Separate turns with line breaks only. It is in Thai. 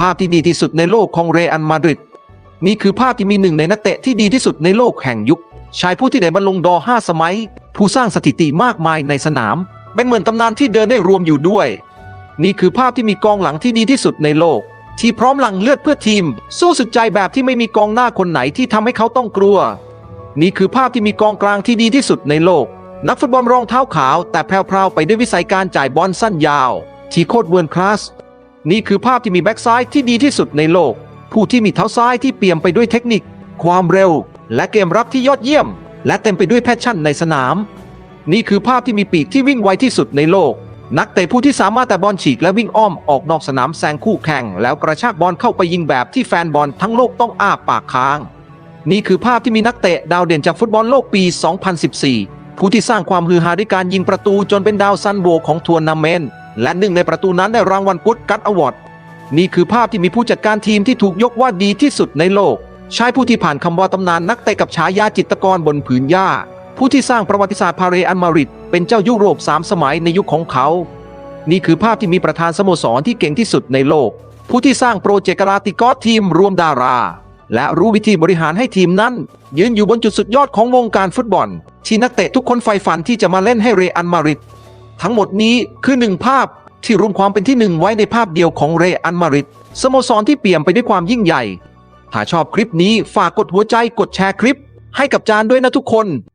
ภาพที่ดีที่สุดในโลกของเรอัลมาดริดนี่คือภาพที่มีหนึ่งในนักเตะที่ดีที่สุดในโลกแห่งยุค ชายผู้ที่ได้บรรลงดอห้าสมัย ผู้สร้างสถิติมากมายในสนาม เป็นเหมือนตำนานที่เดินได้รวมอยู่ด้วย นี่คือภาพที่มีกองหลังที่ดีที่สุดในโลก ที่พร้อมหลั่งเลือดเพื่อทีม สู้สุดใจแบบที่ไม่มีกองหน้าคนไหนที่ทำให้เขาต้องกลัว นี่คือภาพที่มีกองกลางที่ดีที่สุดในโลก นักฟุตบอลรองเท้าขาว แต่แพรวๆไปด้วยวิสัยการจ่ายบอลสั้นยาว ที่โคตรเวิร์นคลาส นี่คือภาพที่มีแบ็กซ้ายที่ดีที่สุดในโลก ผู้ที่มีเท้าซ้ายที่เปี่ยมไปด้วยเทคนิค ความเร็ว และเกมรับที่ยอดเยี่ยม และเต็มไปด้วยแพชชั่นในสนาม นี่คือภาพที่มีปีกที่วิ่งไวที่สุดในโลก นักเตะผู้ที่สามารถแต่บอลฉีกและวิ่งอ้อมออกนอกสนามแซงคู่แข่ง แล้วกระชากบอลเข้าไปยิงแบบที่แฟนบอลทั้งโลกต้องอ้าปากค้าง นี่คือภาพที่มีนักเตะดาวเด่นจากฟุตบอลโลกปี 2014 ผู้ที่สร้างความฮือฮาด้วยการยิงประตูจนเป็นดาวซันโวของทัวร์นาเมนต์ และหนึ่งในประตูนั้นได้รางวัลกุดกัตอวอร์ดนี่คือภาพที่มีผู้จัดการทีมที่ถูกยกว่าดีที่สุดในโลก ชายผู้ที่ผ่านคำว่าตำนานนักเตะกับฉายาจิตกรบนผืนหญ้า ผู้ที่สร้างประวัติศาสตร์พาเรอันมาริดเป็นเจ้ายุโรปสามสมัยในยุคของเขา นี่คือภาพที่มีประธานสโมสรที่เก่งที่สุดในโลก ผู้ที่สร้างโปรเจกต์กราติกอสทีมรวมดารา และรู้วิธีบริหารให้ทีมนั้น ยืนอยู่บนจุดสุดยอดของวงการฟุตบอล ที่นักเตะทุกคนใฝ่ฝันที่จะมาเล่นให้เรอัลมาริด ทั้งหมดนี้คือหนึ่งภาพที่รวมความเป็นที่หนึ่งไว้ในภาพเดียวของเรอันมาริดสโมสรที่เปี่ยมไปด้วยความยิ่งใหญ่ ถ้าชอบคลิปนี้ฝากกดหัวใจกดแชร์คลิป ให้กับจานด้วยนะทุกคน